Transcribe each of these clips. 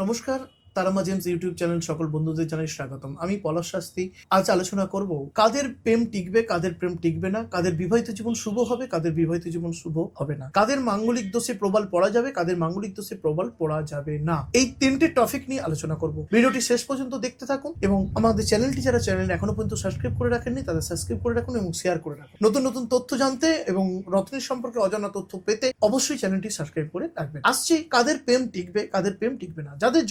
নমস্কার Tara Maa James YouTube channel, সকল বন্ধুদের জানাই স্বাগতম। আমি পলাশ শাস্তি আজ আলোচনা করব, কাদের প্রেম টিকবে, কাদের প্রেম টিকবে না, কাদের বিবাহিত জীবন শুভ হবে, কাদের বিবাহিত জীবন শুভ হবে না। কাদের মাঙ্গলিক দোষে প্রবল পড়া যাবে, কাদের মাঙ্গলিক দোষে প্রবল পড়া যাবে না। এই তিনটে টপিক নিয়ে আলোচনা করব। ভিডিওটি শেষ পর্যন্ত দেখতে থাকুন এবং আমাদের চ্যানেলটি যারা চ্যানেল এখনও পর্যন্ত সাবস্ক্রাইব করে রাখেননি, তাদের সাবস্ক্রাইব করে রাখুন এবং শেয়ার করে রাখুন। নতুন নতুন তথ্য জানতে এবং রত্নের সম্পর্কে অজানা তথ্য পেতে অবশ্যই চ্যানেলটি সাবস্ক্রাইব করে রাখবেন। আসছি কাদের প্রেম টিকবে, কাদের প্রেম টিকবে না। যাদের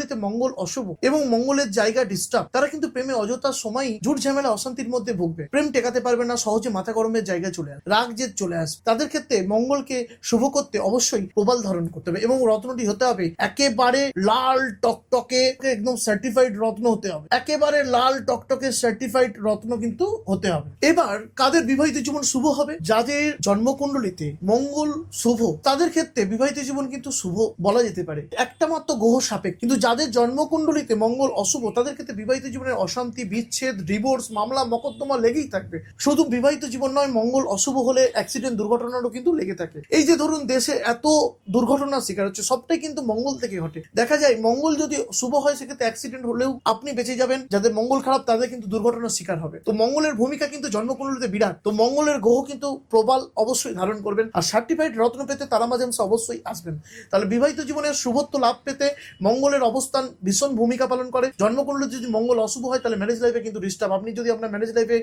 জন্মকুণ্ডলিতে মঙ্গল অশুভ এবং মঙ্গলের জায়গা ডিস্টার্ব তারা কিন্তু প্রেমে অযথা সময় ঝুট ঝামেলা অশান্তির মধ্যে ভুগবে। প্রেম টেকাতে পারবে না, সহজে মাথা গরমের জায়গায় চলে আসবে। রাগ জেদ চলে আসবে। তাদের ক্ষেত্রে মঙ্গলকে শুভ করতে অবশ্যই প্রবাল ধারণ করতে হবে এবং রত্নটি হতে হবে একেবারে লাল টকটকে, একদম সার্টিফাইড রত্ন হতে হবে। একেবারে লাল টকটকে সার্টিফাইড রত্ন কিন্তু হতে হবে। এবার কাদের বিবাহিত জীবন শুভ হবে? যাদের জন্মকুণ্ডলিতে মঙ্গল শুভ, তাদের ক্ষেত্রে বিবাহিত জীবন কিন্তু শুভ বলা যেতে পারে। একটা মাত্র গ্রহ সাপেক্ষ। কিন্তু যাদের জন্মকুণ্ডলিতে মঙ্গল অশুভ, তাদের ক্ষেত্রে বিবাহিত জীবনের অশান্তি, বিচ্ছেদ ডিভোর্স মামলা, মকদ্দমা লেগেই থাকবে। শুধু বিবাহিত জীবন নয়, মঙ্গল অশুভ হলে অ্যাক্সিডেন্ট দুর্ঘটনারও কিন্তু লেগে থাকে। এই যে ধরুন দেশে এত দুর্ঘটনার শিকার হচ্ছে, সবটাই কিন্তু মঙ্গল থেকে ঘটে। দেখা যায়, মঙ্গল যদি শুভ হয়, সেক্ষেত্রে অ্যাক্সিডেন্ট হলেও আপনি বেঁচে যাবেন। যাদের মঙ্গল খারাপ, তাদের কিন্তু দুর্ঘটনার শিকার হবে। তো মঙ্গলের ভূমিকা কিন্তু জন্মকুণ্ডলিতে বিরাট। তো মঙ্গলের গ্রহ কিন্তু প্রবাল অবশ্যই ধারণ করবেন। আর সার্টিফাইড রত্ন পেতে তারা মাঝে অবশ্যই আসবেন। তাহলে বিবাহিত জীবনের শুভত্ব লাভ পেতে মঙ্গলের অবস্থান ভীষণ ভূমিকা পালন করে। জন্মকুণ্ডলে যদি মঙ্গল অশুভ হয়, তাহলে ম্যারেজ লাইফে কিন্তু ডিস্টার্ব আপনি যদি আপনার ম্যারেজ লাইফে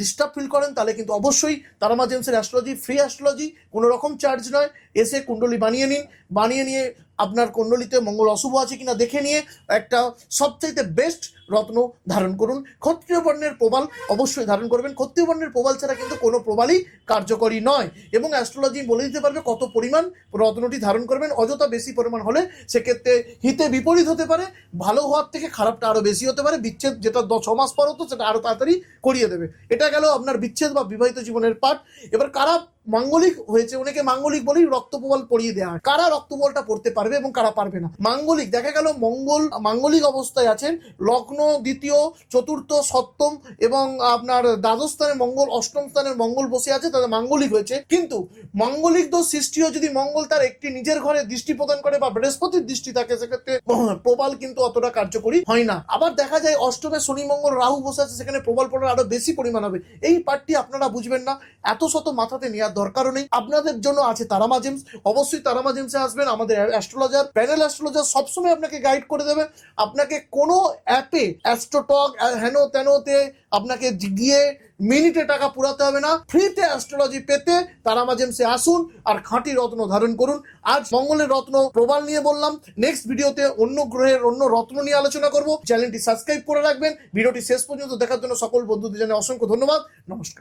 ডিস্টার্ব ফিল করেন, তাহলে কিন্তু অবশ্যই তারা মাঝে অ্যাস্ট্রোলজি ফ্রি অ্যাস্ট্রোলজি কোনো রকম চার্জ নয়। এসে কুণ্ডলী বানিয়ে নিন, বানিয়ে নিয়ে আপনার কুণ্ডলিতে মঙ্গল অশুভ আছে কিনা দেখে নিয়ে একটা সবচাইতে বেস্ট রত্ন ধারণ করুন। ক্ষত্রিয় বর্ণের প্রবাল অবশ্যই ধারণ করবেন। ক্ষত্রিয় বর্ণের প্রবাল ছাড়া কিন্তু কোনো প্রবালই কার্যকরী নয় এবং অ্যাস্ট্রোলজি বলে দিতে পারবে কত পরিমাণ রত্নটি ধারণ করবেন। অযথা বেশি পরিমাণ হলে সেক্ষেত্রে হিতে বিপরীত হতে পারে, ভালো হওয়ার থেকে খারাপটা আরও বেশি হতে পারে, বিচ্ছেদ যেটা ছ মাস পর হতো সেটা আরও তাড়াতাড়ি করিয়ে দেবে। এটা গেল আপনার বিচ্ছেদ বা বিবাহিত জীবনের পাঠ। এবার কারা মাঙ্গলিক হয়েছে, অনেকে মাঙ্গলিক বলেই রক্তপ্রবাল পড়িয়ে দেওয়া কারা রক্তপ্রবালটা পড়তে পারবে এবং কারা পারবে না? মাঙ্গলিক, দেখা গেল মঙ্গল, মাঙ্গলিক অবস্থায় আছেন, লগ্ন, দ্বিতীয়, চতুর্থ, সপ্তম এবং আপনার দ্বাদশ স্থানে মঙ্গল, অষ্টম স্থানে মঙ্গল বসে আছে তাদের মাঙ্গলিক হয়েছে। কিন্তু মাঙ্গলিক দোষ সৃষ্টিও যদি মঙ্গল তার একটি নিজের ঘরে দৃষ্টি প্রদান করে বা বৃহস্পতির দৃষ্টি থাকে, সেক্ষেত্রে প্রবাল কিন্তু অতটা কার্যকরী হয় না। আবার দেখা যায় অষ্টমে শনি, মঙ্গল, রাহু বসে আছে, সেখানে প্রবাল পড়ার আরও বেশি পরিমাণ হবে। এই পার্টটি আপনারা বুঝবেন না। এত শত মাথাতে নেওয়ার দরকারও নেই। আপনাদের জন্য আছে তারামা জেমস। অবশ্যই তারামা জেমসে আসবেন। আমাদের অ্যাস্ট্রোলজার, প্যানেল অ্যাস্ট্রোলজার সবসময় আপনাকে গাইড করে দেবে। আপনাকে কোনো অ্যাপে অ্যাস্ট্রোটক হেন তেনোতে আপনাকে গিয়ে মিনিটে টাকা পুরাতে হবে না। ফ্রিতে অ্যাস্ট্রোলজি পেতে তারামা জেমসে আসুন আর খাঁটি রত্ন ধারণ করুন। আজ মঙ্গলের রত্ন প্রবাল নিয়ে বললাম। নেক্সট ভিডিওতে অন্য গ্রহের অন্য রত্ন নিয়ে আলোচনা করব। চ্যানেলটি সাবস্ক্রাইব করে রাখবেন। ভিডিওটি শেষ পর্যন্ত দেখার জন্য সকল বন্ধুদের জানাই অসংখ্য ধন্যবাদ। নমস্কার।